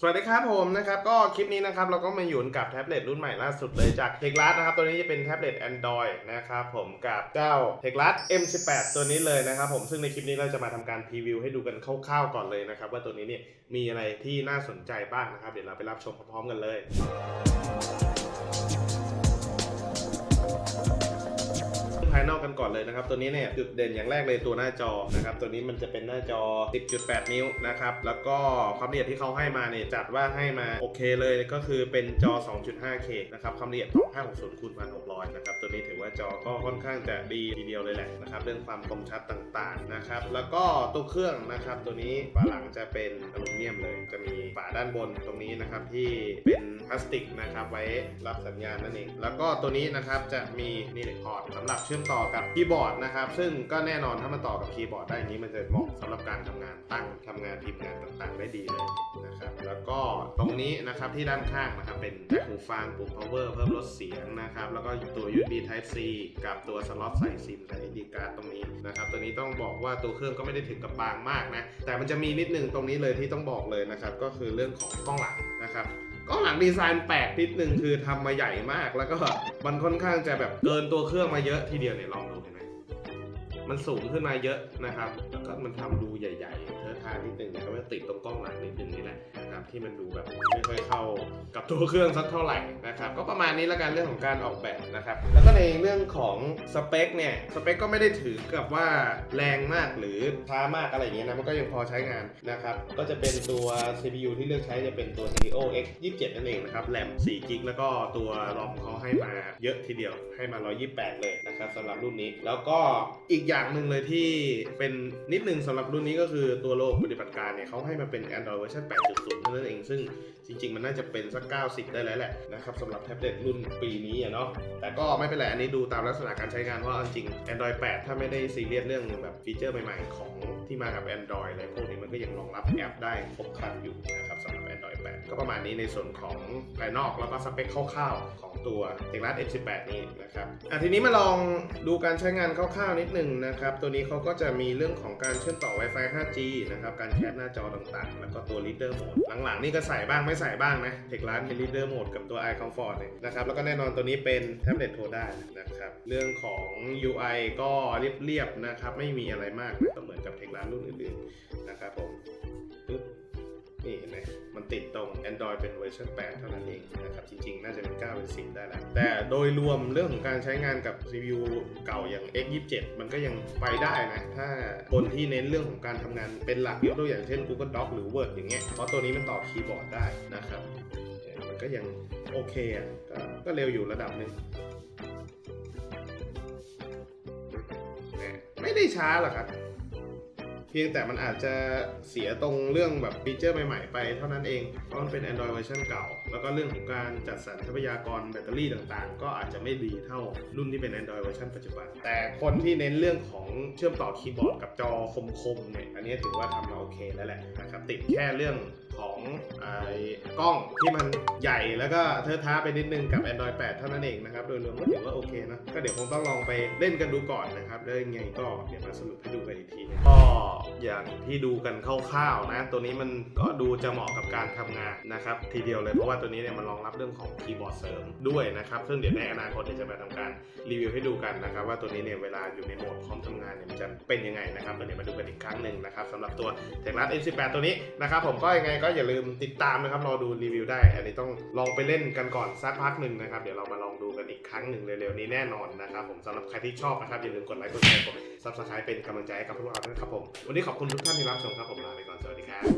สวัสดีครับผมนะครับก็คลิปนี้นะครับเราก็มาอยู่กับแท็บเล็ตรุ่นใหม่ล่าสุดเลยจากเทคลัสนะครับตัวนี้จะเป็นแท็บเล็ต Android นะครับผมกับเจ้าเทคลัส M18 ตัวนี้เลยนะครับผมซึ่งในคลิปนี้เราจะมาทำการพรีวิวให้ดูกันคร่าวๆก่อนเลยนะครับว่าตัวนี้เนี่ยมีอะไรที่น่าสนใจบ้างนะครับ เดี๋ยวเราไปรับชมพร้อมๆกันเลยายนอกกันก่อนเลยนะครับ ตัวนี้เนี่ยจุดเด่นอย่างแรกเลยตัวหน้าจอนะครับ ตัวนี้มันจะเป็นหน้าจอ 10.8 นิ้วนะครับ แล้วก็ความละเอียดที่เขาให้มาเนี่ยจัดว่าให้มาโอเคเลยก็คือเป็นจอ 2.5K นะครับความละเอียด560คูณ1600นะครับ ตัวนี้ถือว่าจอก็ค่อนข้างจะดีทีเดียวเลยแหละนะครับ เรื่องความคมชัดต่างๆนะครับ แล้วก็ตัวเครื่องนะครับ ตัวนี้ฝาหลังจะเป็นอลูมิเนียมเลย จะมีฝาด้านบนตรงนี้นะครับที่เป็นพลาสติกนะครับไว้รับสัญญาณนั่นเอง แล้วก็ตัวนี้นะครับจะมีนี่เลยพอร์ตสำหรับเชื่อมต่อกับคีย์บอร์ดนะครับ ซึ่งก็แน่นอนถ้ามันต่อกับคีย์บอร์ดได้อย่างนี้มันจะเหมาะสำหรับการทำงานตั้งทำงานพิมพ์งานต่างๆ ได้ดีเลยนะครับ แล้วก็ตรงนี้นะครับที่ด้านข้างนะครับเป็นแจ็คหูฟังปุ่ม power เพิ่มลดเสียงนะครับ แล้วก็ตัว USB Type C กับตัวสล็อตใส่ซิมใส่ SD card ตรงนี้นะครับ ตัวนี้ต้องบอกว่าตัวเครื่องก็ไม่ได้ถึงกับบางมากนะ แต่มันจะมีนิดนึงตรงนี้เลยที่ต้องบอกเลยนะครับ ก็คือเรื่องของกล้องหลังนะครับ ก็หลังดีไซน์แปลกนิดนึงคือทำมาใหญ่มากแล้วก็มันค่อนข้างจะแบบเกินตัวเครื่องมาเยอะทีเดียวเนี่ยลองดูเห็นไหมมันสูงขึ้นมาเยอะนะครับแล้วก็มันทำดูใหญ่ ๆ ติดตรงกล้องหลังนิดนึงนี่แหละนะครับที่มันดูแบบไม่ค่อยเข้ากับตัวเครื่องสักเท่าไหร่นะครับก็ประมาณนี้ล้วกันเรื่องของการออกแบบนะครับแล้วก็ในเรื่องของสเปคเนี่ยสเปคก็ไม่ได้ถือกับว่าแรงมากหรือช้ามากอะไรอย่างเงี้ยนะมันก็ยังพอใช้งานนะครับก็จะเป็นตัว CPU ที่เลือกใช้จะเป็นตัว Helio X 27นั่นเองนะครับแรม4กิกแล้วก็ตัวรอมเขาให้มาเยอะทีเดียวให้มา 128 เลยนะครับสำหรับรุ่นนี้ แล้วก็อีกอย่างหนึ่งเลยที่เป็นนิดนึงสำหรับรุ่นนี้ก็คือตัวโลกปฏิบัติการเนี่ยเขาให้มาเป็น Android เวอร์ชัน8.0 เท่านั้นเอง ซึ่งจริง ๆ มันน่าจะเป็นสัก 90 ได้แล้วแหละนะครับสำหรับแท็บเล็ตรุ่นปีนี้อะเนาะ แต่ก็ไม่เป็นไร อันนี้ดูตามลักษณะการใช้งานเพราะเอาจริง Android 8 ถ้าไม่ได้ซีเรียสเรื่องแบบฟีเจอร์ใหม่ ๆ ของที่มากับ Android อะไรพวกนี้มันก็ยังรองรับแอปได้ครบครันอยู่นะครับ M18 ก็ประมาณนี้ในส่วนของภายนอกแล้วก็สเปคคร่าวๆของตัว t e c h l a s M18 นี้นะครับอะทีนี้มาลองดูการใช้งานคร่าวๆนิดหนึ่งนะครับ ตัวนี้เขาก็จะมีเรื่องของการเชื่อมต่อ Wi-Fi 5G นะครับ การแชทหน้าจอต่างๆ แล้วก็ตัว Reader Mode หลังๆ นี่ก็ใส่บ้างไม่ใส่บ้างนะ t e c h l a s มี Reader Mode กับตัว iComfort เนี่ยนะครับ แล้วก็แน่นอนตัวนี้เป็นแท็บเล็ตโทรได้นะครับ เรื่องของ UI ก็เรียบๆนะครับ ไม่มีอะไรมากก็เหมือนกับ t e c h l a s รุ่นอื่นๆนะครับผม นี่เห็นไหมมันติดตรง Android เป็นเวอร์ชัน8 เท่านั้นเองนะครับ จริงๆ น่าจะเป็น 9 เป็น 10 ได้แล้ว แต่โดยรวมเรื่องของการใช้งานกับ CPU เก่าอย่าง X27 มันก็ยังไปได้นะ ถ้าคนที่เน้นเรื่องของการทำงานเป็นหลักยกตัวอย่างเช่น Google Doc หรือ Word อย่างเงี้ย เพราะตัวนี้มันต่อคีย์บอร์ดได้นะครับ มันก็ยังโอเคอะ ก็เร็วอยู่ระดับหนึ่งไม่ได้ช้าหรอกครับ เพียงแต่มันอาจจะเสียตรงเรื่องแบบฟีเจอร์ใหม่ๆ ไปเท่านั้นเอง เพราะมันเป็น Android เวอร์ชันเก่า แล้วก็เรื่องของการจัดสรรทรัพยากรแบตเตอรี่ต่างๆ ก็อาจจะไม่ดีเท่ารุ่นที่เป็น Android เวอร์ชันปัจจุบัน แต่คนที่เน้นเรื่องของเชื่อมต่อคีย์บอร์ดกับจอคมๆเนี่ย อันนี้ถือว่าทำมาโอเคแล้วแหละนะครับ ติดแค่เรื่อง ของไอ้กล้องที่มันใหญ่แล้วก็เทอะท้าไปนิดนึงกับ Android 8 เท่านั้นเองนะครับ โดยรวมก็ถือว่าโอเคนะ ก็เดี๋ยวคงต้องลองไปเล่นกันดูก่อนนะครับแล้วยังไงก็เดี๋ยวมาสรุปให้ดูกันอีกทีนะก็อย่างที่ดูกันคร่าวๆนะ ตัวนี้มันก็ดูจะเหมาะกับการทำงานนะครับ ทีเดียวเลยเพราะว่าตัวนี้เนี่ยมันรองรับเรื่องของคีย์บอร์ดเสริมด้วยนะครับซึ่งเดี๋ยวในอนาคตเดี๋ยวจะมาทำการรีวิวให้ดูกันนะครับ ว่าตัวนี้เนี่ยเวลาอยู่ในโหมดพร้อมทำงานเนี่ยมันจะเป็นยังไงนะครับเดี๋ยวมาดูกันอีกครั้งหนึ่งนะครับสำหรับตัวเทคลัส M18 ตัวนี้นะครับผมก็ยังไงก็อย่าลืมติดตามนะครับรอดูรีวิวได้ อันนี้ต้องลองไปเล่นกันก่อนสักพักหนึ่งนะครับ เดี๋ยวเรามาลองดูกันอีกครั้งหนึ่งเร็วๆนี้แน่นอนนะครับผมสำหรับใครที่ชอบนะครับอย่าลืมกดไลค์กดแชร์กด subscribe เป็นกำลังใจให้กับพวกเราด้วยครับผมวันนี้ขอบคุณทุกท่านที่รับชมครับผมลาไปก่อนสวัสดีครับ